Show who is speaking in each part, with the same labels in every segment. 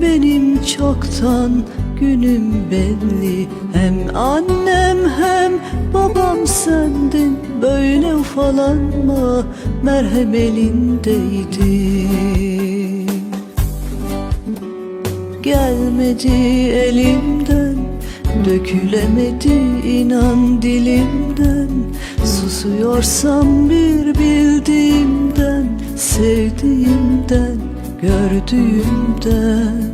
Speaker 1: benim çoktan günüm belli. Hem annem hem babam sendin Böyle ufalanma merhem elindeydi. Gelmedi elimden Dökülemedi inan dilimden. Susuyorsam bir bildiğimden Sevdiğimden Gördüğümden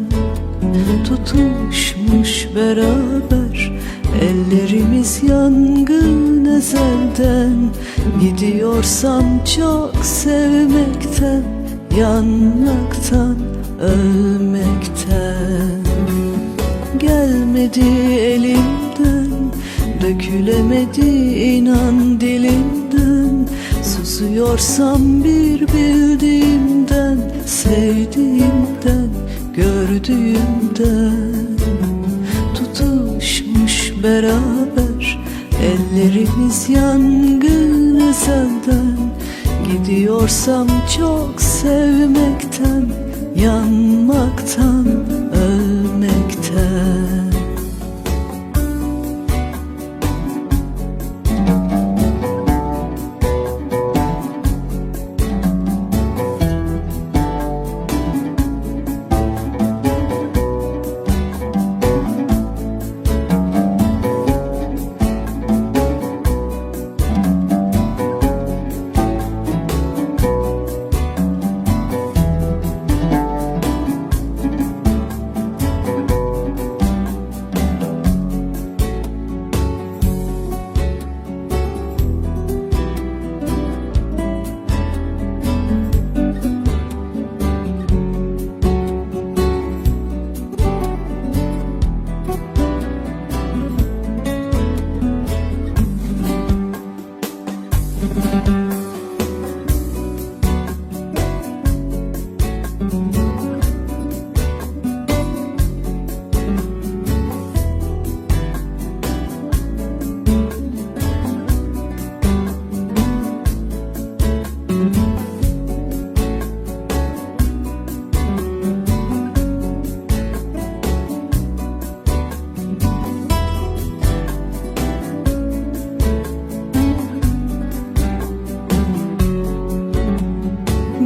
Speaker 1: Tutuşmuş beraber Ellerimiz yangın ezelden Gidiyorsam çok sevmekten Yanmaktan, ölmekten. Gelmedi elimden Dökülemedi inan dilimden Susuyorsam bir bildiğimden Sevdiğimden, gördüğümden. Tutuşmuş beraber Ellerimiz yangın ezelden. Gidiyorsam çok sevmekten Yanmaktan, ölmekten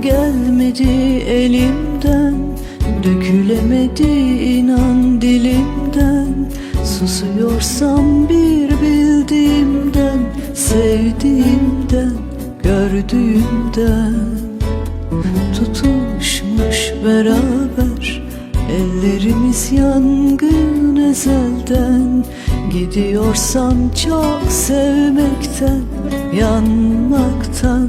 Speaker 1: Gelmedi elimden Dökülemedi inan dilimden. Susuyorsam bir bildiğimden Sevdiğimden, gördüğümden. Tutuşmuş beraber Ellerimiz yangın ezelden. Gidiyorsam çok sevmekten Yanmaktan,